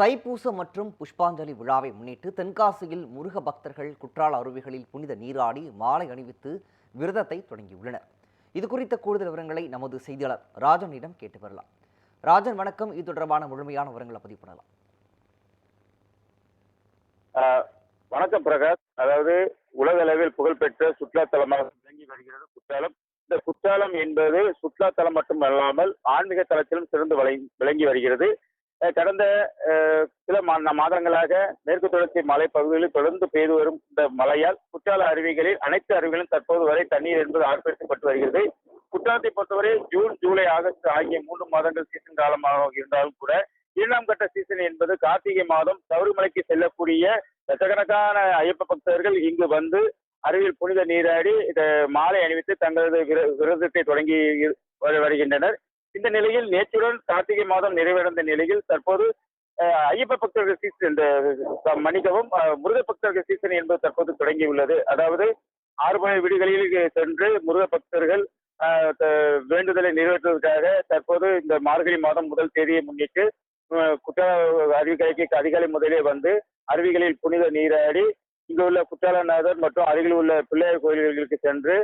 தைப்பூசம் மற்றும் புஷ்பாஞ்சலி விழாவை முன்னிட்டு தென்காசியில் முருக பக்தர்கள் குற்றால அருவிகளில் புனித நீராடி மாலை அணிவித்து விரதத்தை தொடங்கியுள்ளனர். இது குறித்த கூடுதல் விவரங்களை நமது செய்தியாளர் ராஜனிடம் கேட்டு வரலாம். ராஜன் வணக்கம். இது தொடர்பான முழுமையான விவரங்களை பதிவு பண்ணலாம். வணக்கம் பிரகாஷ். அதாவது உலக அளவில் புகழ்பெற்ற சுற்றுலா தலமாக விளங்கி வருகிறது குற்றாலம். இந்த குற்றாலம் என்பது சுற்றுலா தலம் மட்டும் அல்லாமல் ஆன்மீக தலத்திலும் சிறந்து விளங்கி விளங்கி வருகிறது. கடந்த சில மாதங்களாக மேற்கு தொடர்ச்சி மலை பகுதிகளில் தொடர்ந்து பெய்து வரும் இந்த மழையால் குற்றால அருவிகளில் அனைத்து அருவிகளும் தற்போது வரை தண்ணீர் என்பது ஆர்ப்பரிக்கப்பட்டு வருகிறது. குற்றாலத்தை பொறுத்தவரை ஜூன் ஜூலை ஆகஸ்ட் ஆகிய மூன்று மாதங்கள் சீசன் காலமாக இருந்தாலும் கூட இரண்டாம் கட்ட சீசன் என்பது கார்த்திகை மாதம் சபரிமலைக்கு செல்லக்கூடிய லட்சக்கணக்கான ஐயப்ப பக்தர்கள் இங்கு வந்து அருவியில் புனித நீராடி இந்த மாலை அணிவித்து தங்களது விரதத்தை தொடங்கி வருகின்றனர். இந்த நிலையில் நேற்றுடன் கார்த்திகை மாதம் நிறைவடைந்த நிலையில் தற்போது ஐயப்ப பக்தர்கள் சீசன் இந்த மன்னிக்கவும் முருக பக்தர்கள் சீசன் என்பது தற்போது தொடங்கியுள்ளது. அதாவது ஆறு விடுகளில் சென்று முருக பக்தர்கள் வேண்டுதலை நிறைவேற்றுவதற்காக தற்போது இந்த மார்கழி மாதம் முதல் தேதியை முன்னிட்டு குற்றால அருவிக்கரைக்கு அதிகாலை முதலே வந்து அருவிகளில் புனித நீராடி இங்கு உள்ள குற்றாலநாதர் மற்றும் அருகில் உள்ள பிள்ளையார் கோயில்களுக்கு சென்று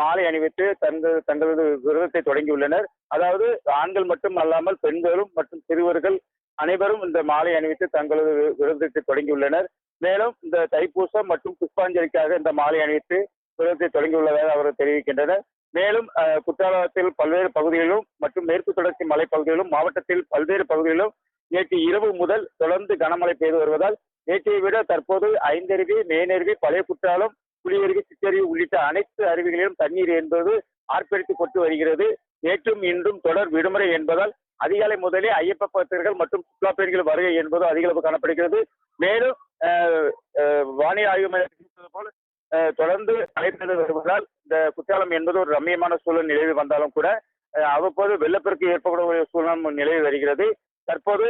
மாலை அணிவித்து தங்கள் தங்களது விரதத்தை தொடங்கியுள்ளனர் அதாவது ஆண்கள் மட்டும் அல்லாமல் பெண்களும் மற்றும் சிறுவர்கள் அனைவரும் இந்த மாலை அணிவித்து தங்களது விரதத்தை தொடங்கியுள்ளனர் மேலும் இந்த தைப்பூசம் மற்றும் புஷ்பாஞ்சலிக்காக இந்த மாலை அணிவித்து விரதத்தை தொடங்கியுள்ளதாக அவர்கள் தெரிவிக்கின்றனர். மேலும் குற்றாலத்தில் பல்வேறு பகுதிகளிலும் மற்றும் மேற்கு தொடர்ச்சி மலைப்பகுதிகளிலும் மாவட்டத்தில் பல்வேறு பகுதிகளிலும் நேற்று இரவு முதல் தொடர்ந்து கனமழை பெய்து வருவதால் நேற்றை விட தற்போது ஐந்தருவி மேனருவி பழைய குற்றாலம் புலியருவி சிற்றருவி உள்ளிட்ட அனைத்து அருவிகளிலும் தண்ணீர் என்பது ஆர்ப்பரித்துக் கொண்டு வருகிறது. நேற்றும் இன்றும் தொடர் விடுமுறை என்பதால் அதிகாலை முதலே ஐயப்ப பக்தர்கள் மற்றும் சுற்றுலா பயணிகள் வருகை என்பது அதிக அளவு காணப்படுகிறது. மேலும் வானிலை ஆய்வு மையம் போல தொடர்ந்து அழைப்பது வருவதால் இந்த குற்றாலம் என்பது ஒரு ரம்மியமான சூழல் நிலவி வந்தாலும் கூட அவ்வப்போது வெள்ளப்பெருக்கு ஏற்படக்கூடிய சூழல் நிலவி வருகிறது. தற்போது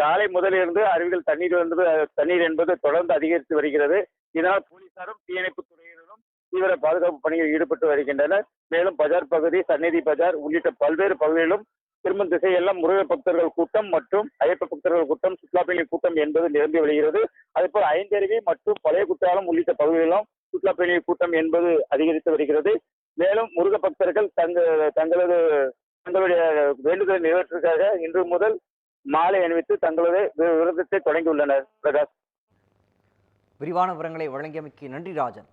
காலை முதலிருந்து அருவிகள் தண்ணீர் வந்து தண்ணீர் என்பது தொடர்ந்து அதிகரித்து வருகிறது. இதனால் போலீசாரும் தீயணைப்பு துறையினரும் தீவிர பாதுகாப்பு பணியில் ஈடுபட்டு வருகின்றனர். மேலும் பஜார் பகுதி சந்நிதி பஜார் உள்ளிட்ட பல்வேறு பகுதிகளிலும் திரும்பும் திசையெல்லாம் முருக பக்தர்கள் கூட்டம் மற்றும் ஐயப்ப பக்தர்கள் கூட்டம் சுற்றுலா பயணிகள் கூட்டம் என்பது நிரம்பி வருகிறது. அதேபோல் ஐந்தருவி மற்றும் பழைய குற்றாலம் உள்ளிட்ட பகுதிகளிலும் சுற்றுலா பயணிகள் கூட்டம் என்பது அதிகரித்து வருகிறது. மேலும் முருக பக்தர்கள் தங்க தங்களது தங்களுடைய வேண்டுதலை நிறைவேற்றுவதற்காக இன்று முதல் மாலை அணிவித்து தங்களது விரதத்தை தொடங்கியுள்ளனர் பிரகாஷ். விரிவான விவரங்களை வழங்கியமைக்கு நன்றி ராஜன்.